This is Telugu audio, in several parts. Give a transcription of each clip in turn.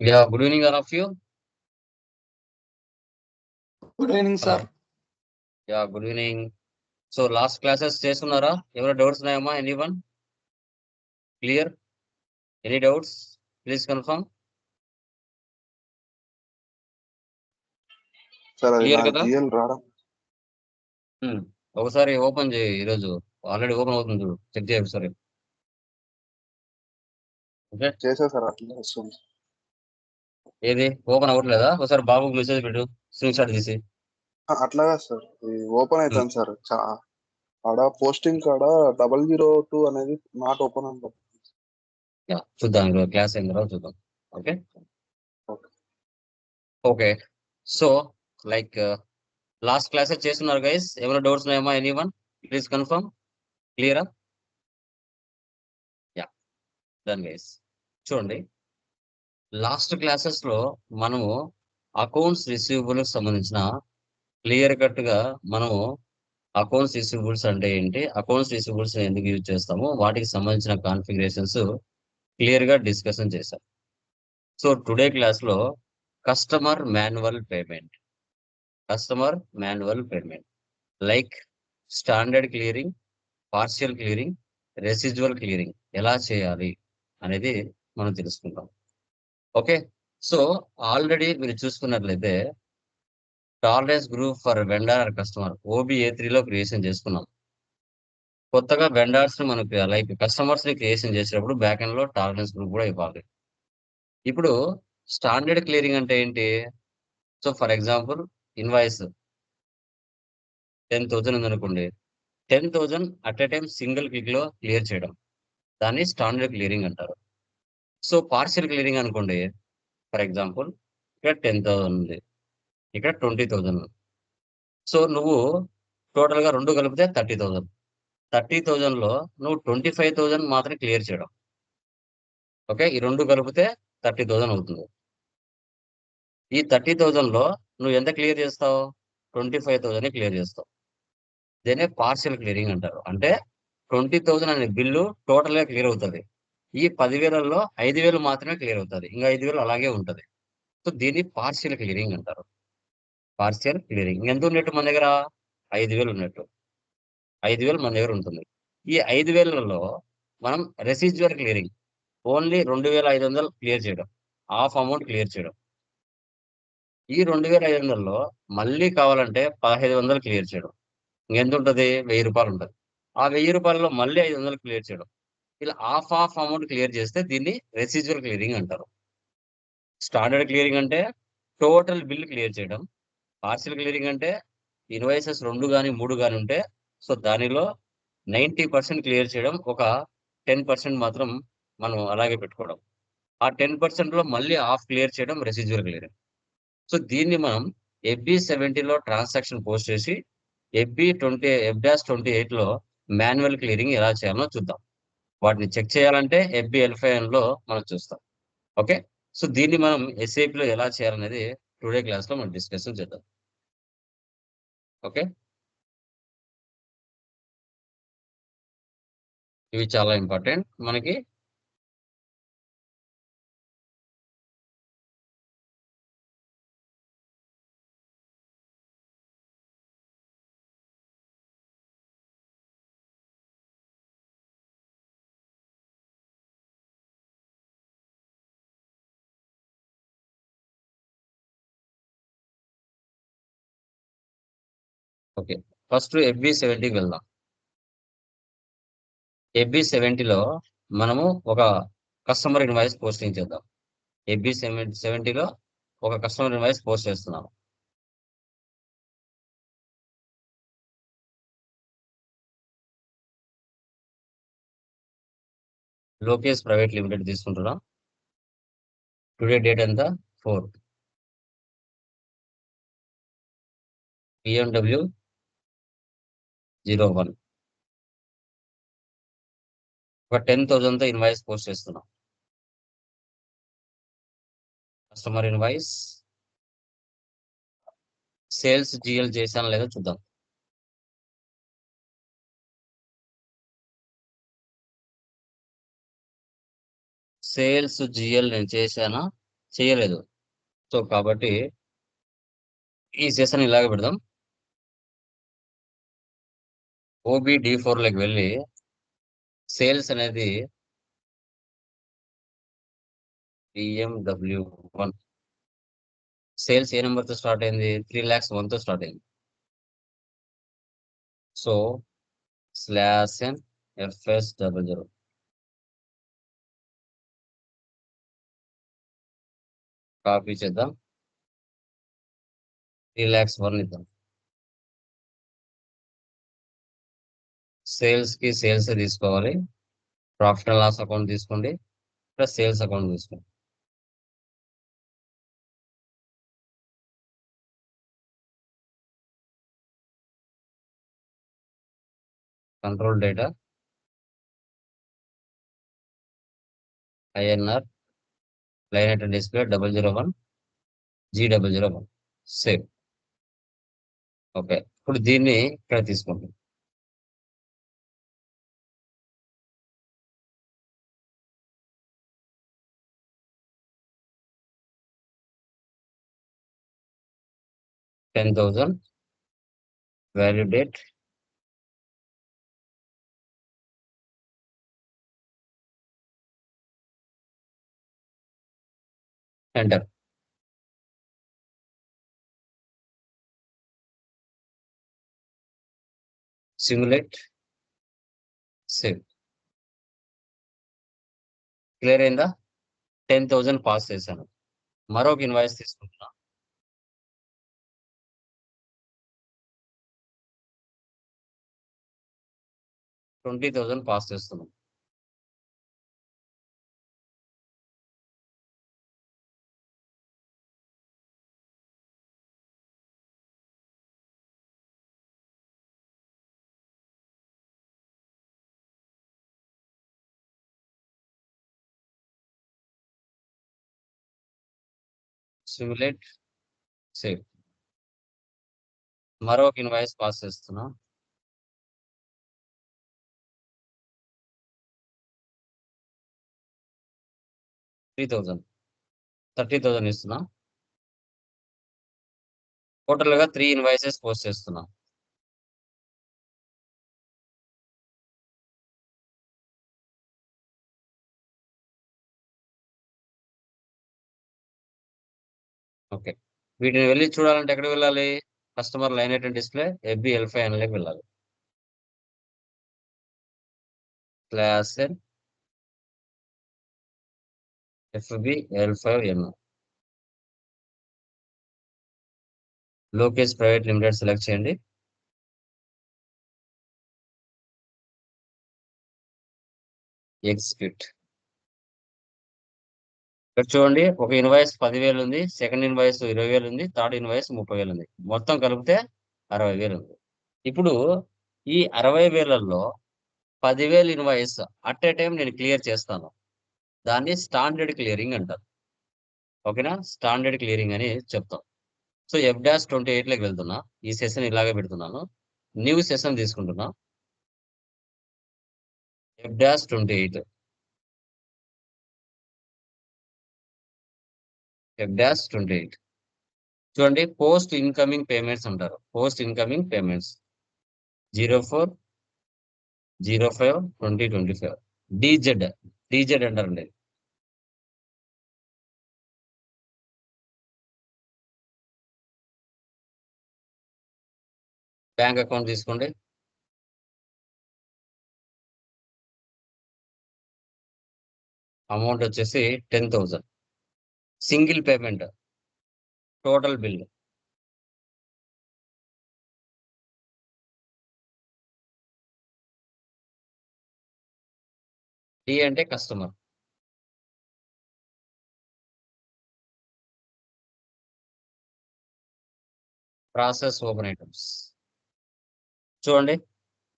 Yeah, good evening, all of you. Good evening sir Yeah, good evening. So last classes చేస్తున్నారా? ఎవరు డౌట్స్ ఉన్నాయమ్మా? Anyone clear any doubts please confirm నా కదా? రావడం. ఒకసారి ఓపెన్ చేయి ఈరోజు. ఆల్రెడీ ఓపెన్ అవుతుంది చూడు. చెక్ చేయి ఒకసారి. ఓకే చేసా సార్ అట్లా వస్తుంది. ఏది? ఓపెన్ అవ్వట్లేదా? ఒకసారి బాబుకు మెసేజ్ పెట్టు స్క్రీన్ షాట్ తీసి. అట్లాగా సార్. ఓపెన్ అవుతాను సార్. ఆడ పోస్టింగ్ కాడ డబల్ జీరో టూ అనేది నాట్ ఓపెన్ యా చూద్దాం ఈరోజు క్లాస్ అయిన తర్వాత చూద్దాం. Okay. Okay. So like last classes చేస్తున్నారు గైస్. ఏమైనా డౌట్స్ ఉన్నాయమ్మా ఎనీ వన్ ప్లీజ్ కన్ఫర్మ్? క్లియరా? యా. Done guys. చూడండి. లాస్ట్ క్లాసెస్లో మనము అకౌంట్స్ రిసీవబుల్ సంబంధించిన క్లియర్ కట్గా మనము అకౌంట్స్ రిసీవబుల్స్ అంటే ఏంటి అకౌంట్స్ రిసీవబుల్స్ ఎందుకు యూజ్ చేస్తాము వాటికి సంబంధించిన కాన్ఫిగరేషన్స్ క్లియర్గా డిస్కషన్ చేశాం. సో టుడే క్లాస్లో customer manual payment. Customer manual payment. Like standard clearing partial clearing residual clearing ఎలా చేయాలి అనేది మనం తెలుసుకుందాం ఓకే. సో ఆల్రెడీ మీరు చూసుకున్నట్లయితే tolerance group for vendor or customer OBA త్రీలో క్రియేషన్ చేసుకున్నాం. కొత్తగా వెండర్స్ని లైక్ కస్టమర్స్ని క్రియేషన్ చేసేటప్పుడు బ్యాక్ ఎండ్లో టాలరెన్స్ గ్రూప్ కూడా ఇవ్వాలి. ఇప్పుడు స్టాండర్డ్ క్లియరింగ్ అంటే ఏంటి? So for example invoice ten thousand ఉందనుకోండి ten thousand at a time single క్లిక్లో క్లియర్ చేయడం. దాన్ని స్టాండర్డ్ క్లియరింగ్ అంటారు. సో పార్షియల్ క్లియరింగ్ అనుకోండి. ఫర్ ఎగ్జాంపుల్ ఇక్కడ టెన్ థౌసండ్ ఉంది. ఇక్కడ ట్వంటీ థౌజండ్ సో నువ్వు టోటల్గా రెండు కలిపితే థర్టీ థౌజండ్ థర్టీ థౌజండ్లో నువ్వు ట్వంటీ ఫైవ్ థౌజండ్ మాత్రం క్లియర్ చేయడం. ఓకే ఈ రెండు కలిపితే థర్టీ థౌజండ్ అవుతుంది. ఈ థర్టీ థౌజండ్లో నువ్వు ఎంత క్లియర్ చేస్తావు? ట్వంటీ ఫైవ్ థౌజండ్ క్లియర్ చేస్తావు. దీనే పార్షియల్ క్లియరింగ్ అంటారు. అంటే ట్వంటీ థౌజండ్ అనే బిల్లు టోటల్గా క్లియర్ అవుతుంది. ఈ పదివేలలో ఐదు వేలు మాత్రమే క్లియర్ అవుతుంది. ఇంకా ఐదు వేలు అలాగే ఉంటది. సో దీన్ని పార్షియల్ క్లియరింగ్ అంటారు. Partial clearing. ఎంత ఉన్నట్టు మన దగ్గర? ఐదు వేలు ఉన్నట్టు. ఐదు వేలు మన దగ్గర ఉంటుంది. ఈ ఐదు వేలలో మనం రెసిజువల్ క్లియరింగ్. ఓన్లీ రెండు వేల ఐదు వందలు క్లియర్ చేయడం. హాఫ్ అమౌంట్ క్లియర్ చేయడం. ఈ రెండు వేల ఐదు వందలలో మళ్ళీ కావాలంటే పదహైదు వందలు క్లియర్ చేయడం. ఇంకెంత ఉంటుంది? వెయ్యి రూపాయలు ఉంటుంది. ఆ వెయ్యి రూపాయలలో మళ్ళీ ఐదు వందలు క్లియర్ చేయడం. ఇలా హాఫ్ హాఫ్ అమౌంట్ క్లియర్ చేస్తే దీన్ని రెసిజువల్ క్లియరింగ్ అంటారు. స్టాండర్డ్ క్లియరింగ్ అంటే టోటల్ బిల్ క్లియర్ చేయడం. పార్షియల్ క్లియరింగ్ అంటే ఇన్వాయిసెస్ రెండు కానీ మూడు కానీ ఉంటే సో దానిలో నైంటీ పర్సెంట్ క్లియర్ చేయడం ఒక టెన్ పర్సెంట్ మాత్రం మనం అలాగే పెట్టుకోవడం. ఆ టెన్ పర్సెంట్లో మళ్ళీ హాఫ్ క్లియర్ చేయడం రెసిజువల్ క్లియరింగ్ సో దీన్ని మనం ఎఫ్బి సెవెంటీలో ట్రాన్సాక్షన్ పోస్ట్ చేసి FB twenty F dash twenty ఎయిట్లో మాన్యువల్ క్లియరింగ్ ఎలా చేయాలో చూద్దాం. వాటిని చెక్ చేయాలంటే ఎఫ్బి ఎల్ఫైఎన్లో మనం చూస్తాం. ఓకే? సో దీన్ని మనం SAP లో ఎలా చేయాలనేది టుడే క్లాస్లో మనం డిస్కషన్ చేద్దాం. ఓకే? ఇవి చాలా ఇంపార్టెంట్. మనకి ఓకే. ఫస్ట్ ఎఫ్బి సెవెంటీకి వెళ్దాం. ఎఫ్బి సెవెంటీలో మనము ఒక కస్టమర్ ఇన్వాయిస్ పోస్టింగ్ చేద్దాం. ఎఫ్బి సెవెంటీలో ఒక కస్టమర్ ఇన్వాయిస్ పోస్ట్ చేస్తున్నాం. లోకేష్ ప్రైవేట్ లిమిటెడ్ తీసుకుంటున్నాం. టుడే డేట్ ఎంత? ఫోర్. BMW zero one. ఒక టెన్ థౌజండ్తో ఇన్వాయిస్ పోస్ట్ చేస్తున్నాం. Customer invoice. సేల్స్ జిఎల్ చేశాను లేదో చూద్దాం. సేల్స్ జిఎల్ నేను చేశానా? చేయలేదు. సో, కాబట్టి ఈ సెషన్ ఇలాగే పెడదాం. ఓబీ డి ఫోర్లోకి వెళ్ళి సేల్స్ అనేది బిఎండబ్ల్యూ1 సేల్స్ ఏ నెంబర్తో స్టార్ట్ అయింది? 3,01,000తో స్టార్ట్ అయింది. సో, స్లాష్ ఎన్ ఎఫ్ఎస్00 కాపీ చేద్దాం. 3,01,000 ఇద్దాం. సేల్స్‌కి సేల్స్ తీసుకోవాలి. ప్రాఫిట్ అండ్ లాస్ అకౌంట్ తీసుకోండి. ప్లస్ సేల్స్ అకౌంట్ తీసుకోండి. Control data. INR line item display 001 జీ001 సేవ్. ఓకే. ఇప్పుడు దీన్ని ఇక్కడ తీసుకోండి. Ten thousand value date enter. Simulate. Save. Clear అయిందా? 10,000 పాస్ చేశాను. మరొక ఇన్వాయిస్ తీసుకుంటున్నా. ట్వంటీ థౌజండ్ పాస్ చేస్తున్నాం. సిమ్యులేట్. సేవ్. మరో ఇన్వాయిస్ పాస్ చేస్తున్నాం 3,000 30,000 ఇస్తున్నా. టోటల్‌గా త్రీ ఇన్వాయిసెస్ పోస్ట్ చేస్తున్నా. ఓకే. వీటిని వెళ్ళి చూడాలంటే ఎక్కడికి వెళ్ళాలి? Customer line item display FB L5 అనలోకి వెళ్ళాలి. Class N FB L5 N. Lokesh private limited select చేయండి. ఎగ్జిక్యూట్. ఇక్కడ చూడండి ఒక ఇన్వాయిస్ పదివేలు ఉంది. సెకండ్ ఇన్వాయిస్ 20,000 ఉంది. థర్డ్ ఇన్వాయిస్ 30,000 ఉంది. మొత్తం కలిపితే అరవై వేలు ఉంది. ఇప్పుడు ఈ 60,000లో 10,000 ఇన్వాయిస్ అట్ ఎ టైం నేను క్లియర్ చేస్తాను. దాన్ని స్టాండర్డ్ క్లియరింగ్ అంటారు. ఓకేనా? స్టాండర్డ్ క్లియరింగ్ అని చెప్తాం. సో, ఎఫ్ డాష్ 28లోకి వెళ్తున్నా. ఈ సెషన్ ఇలాగే పెడుతున్నాను. న్యూ సెషన్ తీసుకుంటున్నా. F dash 28. F dash 28. చూడండి పోస్ట్ ఇన్‌కమింగ్ పేమెంట్స్ అంటారు. Post incoming payments. 04 05 2025 DZ. DZ అంటారండి. బ్యాంక్ అకౌంట్ తీసుకోండి. అమౌంట్ వచ్చేసి 10,000 single payment. Total bill. D అంటే కస్టమర్. ప్రాసెస్ ఓపెన్ ఐటమ్స్ చూడండి.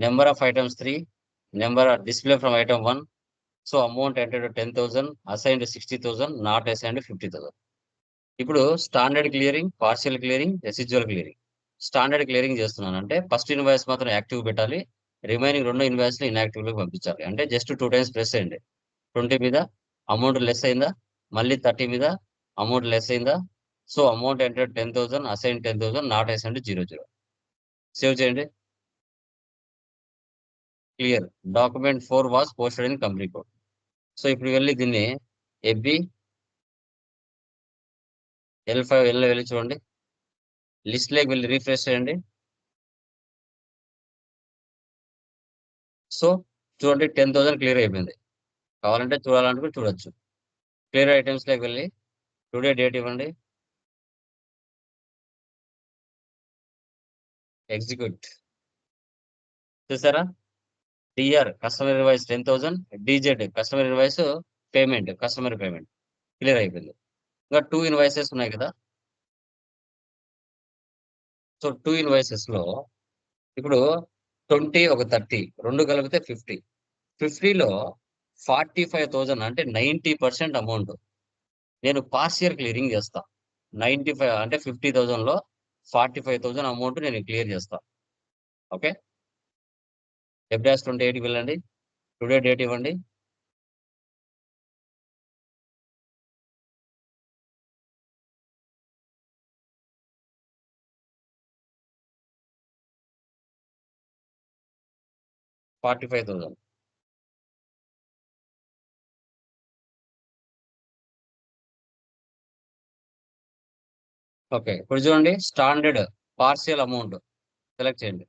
Number of items three number of display from item one so, amount entered ten thousand assigned 60,000 not assigned 50,000 ఇప్పుడు standard clearing, partial clearing, residual clearing. Standard clearing చేస్తున్నాను. అంటే ఫస్ట్ ఇన్వాయిస్ మాత్రం యాక్టివ్ పెట్టాలి. రిమైనింగ్ రెండు ఇన్వాయిస్‌లు ఇన్‌యాక్టివ్‌లోకి పంపించాలి. అంటే జస్ట్ టూ టైమ్స్ ప్రెస్ చేయండి. 20 మీద అమౌంట్ లెస్ అయిందా? మళ్ళీ 30 మీద అమౌంట్ లెస్ అయిందా so amount enter ten thousand assign ten thousand not assign zero zero save చేయండి clear. Document four was posted in company code so ఇప్పుడు వెళ్ళి దీన్ని ఎబ్బి ఎల్ ఫైవ్ ఎల్ వెళ్ళి చూడండి. లిస్ట్ లేకి వెళ్ళి రీఫ్రెష్ చేయండి. సో చూడండి టెన్ థౌసండ్ క్లియర్ అయిపోయింది. కావాలంటే చూడాలంటే చూడొచ్చు. క్లియర్ ఐటమ్స్లోకి వెళ్ళి టుడే డేట్ ఇవ్వండి. ఎగ్జిక్యూట్. చూసారా? DR customer invoice ten thousand DZ customer invoice payment customer payment clear అయిపోయింది. ఇంకా టూ ఇన్వాయిసెస్ ఉన్నాయి కదా. సో టూ ఇన్వాయిసెస్లో ఇప్పుడు ట్వంటీ ఒక థర్టీ రెండు కలిపితే ఫిఫ్టీ ఫిఫ్టీలో ఫార్టీ ఫైవ్ థౌజండ్ అంటే నైంటీ పర్సెంట్ అమౌంట్ నేను పార్షియల్ క్లియరింగ్ చేస్తా. నైంటీ ఫైవ్ అంటే ఫిఫ్టీ థౌజండ్లో ఫార్టీ ఫైవ్ థౌజండ్ అమౌంట్ నేను క్లియర్ చేస్తా. ఓకే ఫిబ్రవరి ట్వంటీ ఎయిట్కి వెళ్ళండి. టుడే డేట్ ఇవ్వండి. ఫార్టీ ఫైవ్ థౌసండ్ ఓకే ఇప్పుడు చూడండి స్టాండర్డ్ పార్షియల్ అమౌంట్ సెలెక్ట్ చేయండి.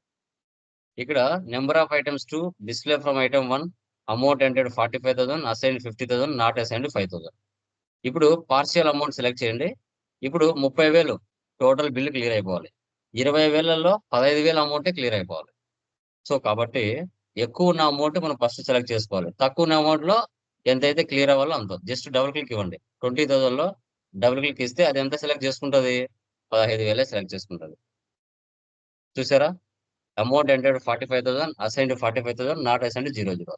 ఇక్కడ number of items to display from item one amount entered forty five thousand assign fifty thousand not assigned five thousand ఇప్పుడు పార్షియల్ అమౌంట్ సెలెక్ట్ చేయండి. ఇప్పుడు ముప్పై వేలు టోటల్ బిల్లు క్లియర్ అయిపోవాలి. ఇరవై వేలలో పదహైదు వేల అమౌంటే క్లియర్ అయిపోవాలి. సో కాబట్టి ఎక్కువ ఉన్న అమౌంట్ మనం ఫస్ట్ సెలెక్ట్ చేసుకోవాలి. తక్కువ ఉన్న అమౌంట్లో ఎంతైతే క్లియర్ అవ్వాలో అంత. జస్ట్ డబుల్ క్లిక్ ఇవ్వండి. ట్వంటీ థౌసండ్లో డబుల్ క్లిక్ ఇస్తే అది ఎంత సెలెక్ట్ చేసుకుంటుంది? పదహైదు వేలే సెలెక్ట్ చేసుకుంటుంది. చూసారా? Amount entered forty five thousand assign forty five thousand not assign zero zero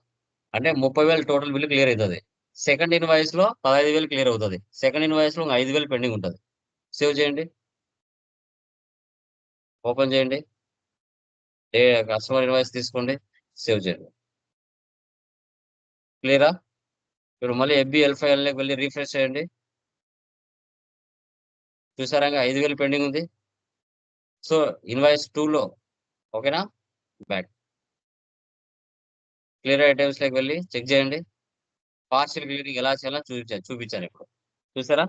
అంటే ముప్పై వేలు టోటల్ బిల్ క్లియర్ అవుతుంది. సెకండ్ ఇన్వాయిస్లో పదహైదు వేలు క్లియర్ అవుతుంది. సెకండ్ ఇన్వాయిస్లో ఐదు వేలు పెండింగ్ ఉంటుంది. సేవ్ చేయండి. ఓపెన్ చేయండి. ఏ కస్టమర్ ఇన్వాయిస్ తీసుకోండి. సేవ్ చేయండి. క్లియరా ఇప్పుడు మళ్ళీ ఎఫ్బి ఎల్ఫైఎల్కి వెళ్ళి రీఫ్రెష్ చేయండి. చూసారా ఐదు వేలు పెండింగ్ ఉంది. సో ఇన్వాయిస్ టూలో ఓకేనా? బ్యాక్ క్లియర్ ఐటమ్స్లోకి వెళ్ళి చెక్ చేయండి. పార్షియల్ క్లియరింగ్ ఎలా చేయాలో చూపించాను చూపించాను ఇప్పుడు. చూసారా?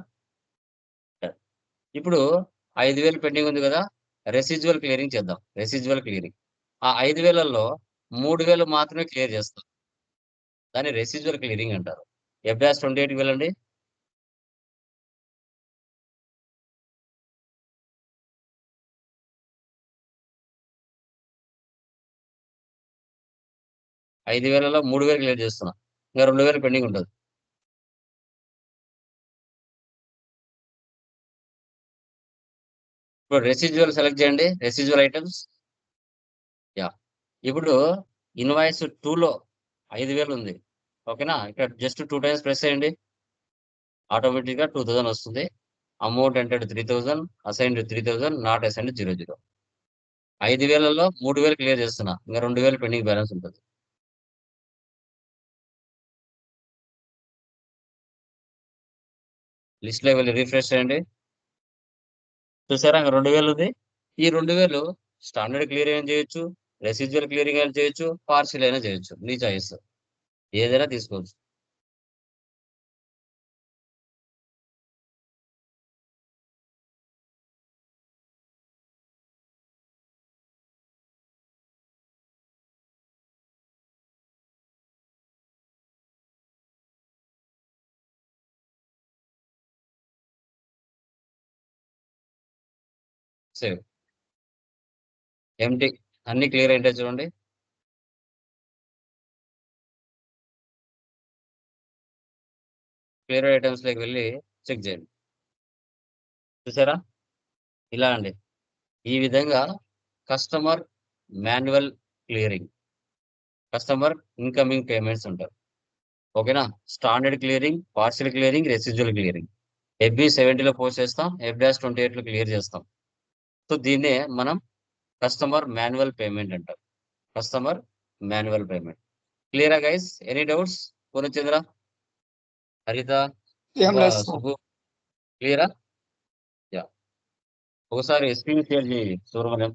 ఇప్పుడు ఐదు వేలు పెండింగ్ ఉంది కదా రెసిజువల్ క్లియరింగ్ చేద్దాం. రెసిజువల్ క్లియరింగ్ ఆ ఐదు వేలలో మూడు వేలు మాత్రమే క్లియర్ చేస్తాం. దాన్ని రెసిజువల్ క్లియరింగ్ అంటారు. ఎఫ్డాస్ ట్వంటీ ఎయిట్కి వెళ్ళండి. ఐదు వేలలో మూడు వేలు క్లియర్ చేస్తున్నా. ఇంకా రెండు వేలు పెండింగ్ ఉంటుంది. ఇప్పుడు రెసిజువల్ సెలెక్ట్ చేయండి. రెసిజువల్ ఐటమ్స్ యా ఇప్పుడు ఇన్వాయిస్ టూలో ఐదు వేలు ఉంది. ఓకేనా? ఇక్కడ జస్ట్ టూ టైమ్స్ ప్రెస్ చేయండి. ఆటోమేటిక్గా టూ థౌసండ్ వస్తుంది. Amount entered three thousand assigned three thousand not assigned zero zero ఐదు వేలలో మూడు వేలు క్లియర్ చేస్తున్నా. ఇంకా రెండు వేలు పెండింగ్ బ్యాలెన్స్ ఉంటుంది. లిస్ట్ లెవెల్ వెళ్ళి రీఫ్రెష్ చేయండి. చూసారా? ఇంకా రెండు వేలు ఉంది. ఈ రెండు వేలు స్టాండర్డ్ క్లియర్ అయినా చేయొచ్చు రెసిజువల్ క్లియరింగ్ అయినా చేయొచ్చు పార్షియల్ అయినా చేయొచ్చు. నీ చాయిస్. ఏదైనా తీసుకోవచ్చు. సేవ్ ఎంటీ అన్ని క్లియర్ ఏంటో చూడండి. క్లియర్ ఐటమ్స్లోకి వెళ్ళి చెక్ చేయండి. చూసారా? ఇలా అండి. ఈ విధంగా customer manual clearing customer incoming payments ఉంటారు. ఓకేనా standard clearing partial clearing residual clearing FB సెవెంటీలో post చేస్తాం ఎఫ్ డాష్ ట్వంటీ ఎయిట్లో క్లియర్ చేస్తాం. సో దీన్నే మనం కస్టమర్ మాన్యువల్ పేమెంట్ అంటారు. Customer manual payment. క్లియరా guys? Any doubts? Purnachandra Haritha? క్లియరా? యాహ్! ఒకసారి స్క్రీన్ షేర్ చేయి సుబ్రహ్మణ్యం.